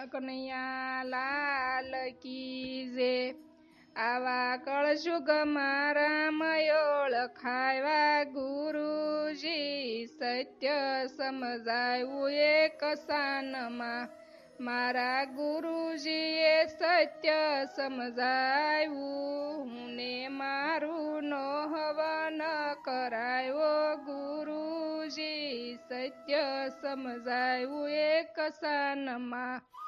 કૃષ્ણ કનૈયા લાલ કી જે આવા કળશુગ મારા મયોળ ખાવા ગુરુજી સત્ય સમજાયું એ કસાનમાં મારા ગુરુજીએ સત્ય સમજાયું ને મારું નો હવન કરાયો. ગુરુજી સત્ય સમજાયું એ કસાનમાં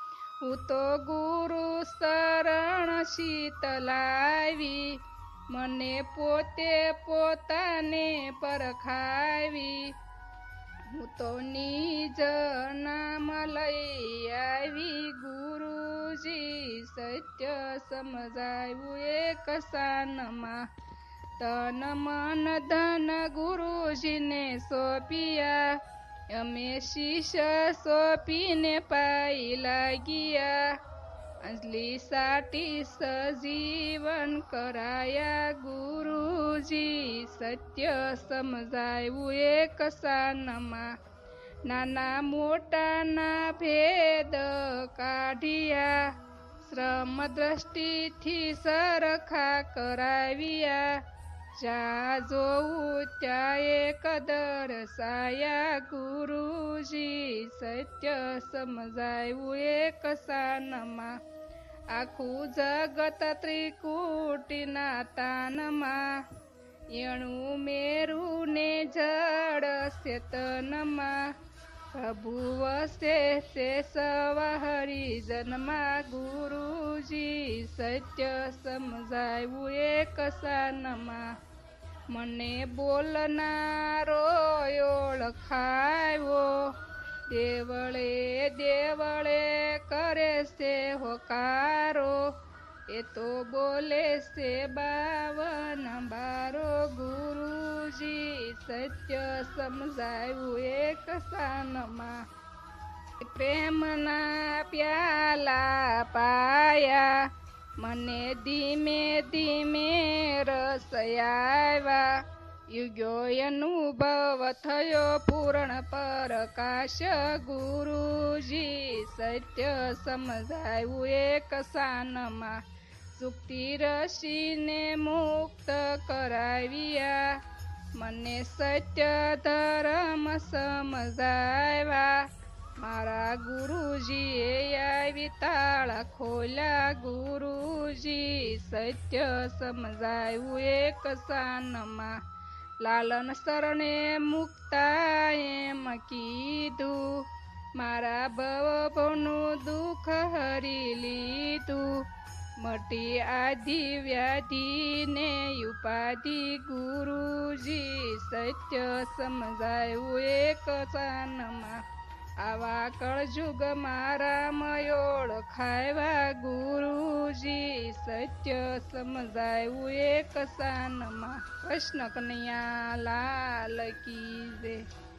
હું તો ગુરુ શરણ શીતલાવી મને પોતે પોતાને પરખાવી. હું તો નિજ નામ લઈ આવી, ગુરુજી સત્ય સમજાવ્યું એક સાનમાં. તન મન ધન ગુરુજીને સોંપિયા અમે શિષ્ય સોંપીને પાઈ લાગ્યા. અંજલી સાટી સજીવન કરાયા. ગુરુજી સત્ય સમજાયું એક સાનમાં. નાના મોટાના ભેદ કાઢ્યા. શ્રમ દ્રષ્ટિથી સરખા કરાવ્યા. જ્યાં જોવું ત્યાં એક દર્શાયા ગુરુજી, સત્ય સમજાયું એક સાનમાં. આખું જગત ત્રિકુટીના તાનમાં. એણું મેરું ને જડ ચેતનમાં પ્રભુ વસે સવા હરિજનમાં ગુરુજી સત્ય સમજાયું એક સાનમાં. મને બોલનારો ઓળખાયો. દેવળે દેવળે કરે છે હોકારો. એ તો બોલે છે બાવન બારો. ગુરુજી સત્ય સમજાયું એક સાનમાં. પ્રેમના પ્યાલા પાયા. મને ધીમે ધીમે રસ આવ્યા. યુગ્યો અનુભવ થયો પૂર્ણ પ્રકાશ ગુરુજી. સત્ય સમજાયું એક સાનમાં. સુક્તિ રસીને મુક્ત કરાવ્યા. મને સત્ય ધર્મ સમજાવ્યા. મારા ગુરુજીએ આવી તાળા ખોલ્યા ગુરુજી સત્ય સમજાયું એક સાનમાં. લાલન શરણે મુક્તા એમ કીધું. મારા ભવનું દુઃખ હરી લીધું. મટી આધિ વ્યાધિ ને ઉપાધિ ગુરુજી સત્ય સમજાયું એક સાનમાં. આવા કળજુગ મારા મયોળ ખાવા ગુરુજી, સત્ય સમજાયું એક સાનમાં. કૃષ્ણ કનૈયા લાલ કી જય.